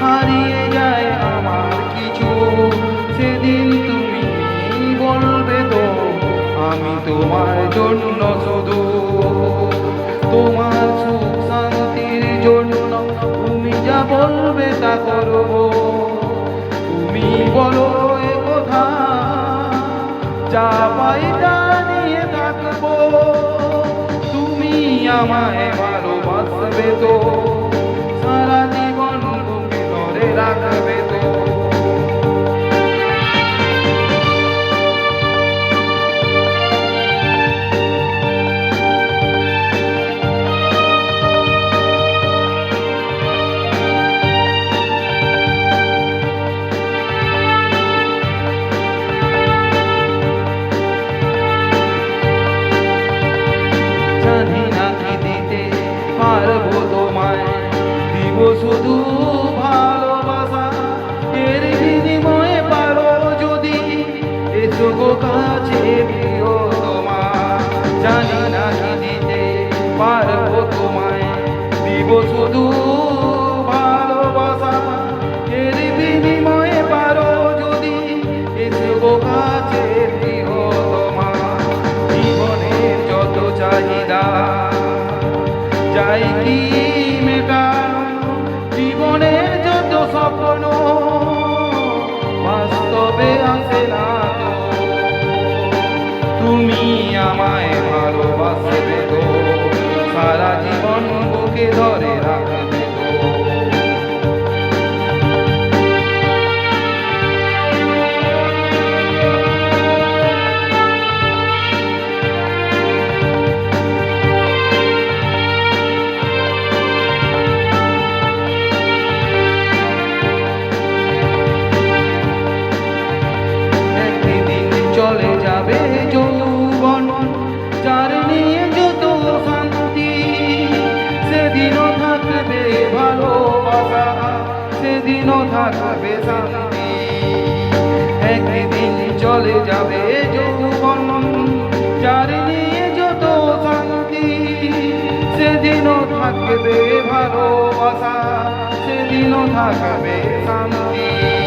হারিয়ে যায় আমার কিছু। সেদিন তুমি বলবে তো, আমি তোমার জন্য শুধু। তোমার সুখ শান্তির জন্য তুমি যা তা করব। তুমি বলো এ কথা, যা পাই তা নিয়ে তুমি আমায় ভালোবাসবে তো। পারব তোমায়। দিব শুধু ভালোবাসা এর বিনিময়ে পারো যদি এসো গো কাছে তোমার জীবনের যত চাহিদা, যাই কি জীবনের যত স্বপ্ন, বাস্তবে আসে না তুমি আমায় ঘরে সেদিনও থাকবে শান্তি। একদিন চলে যাবে যত শান্তি সেদিনও থাকবে ভালোবাসা সেদিনও থাকবে শান্তি।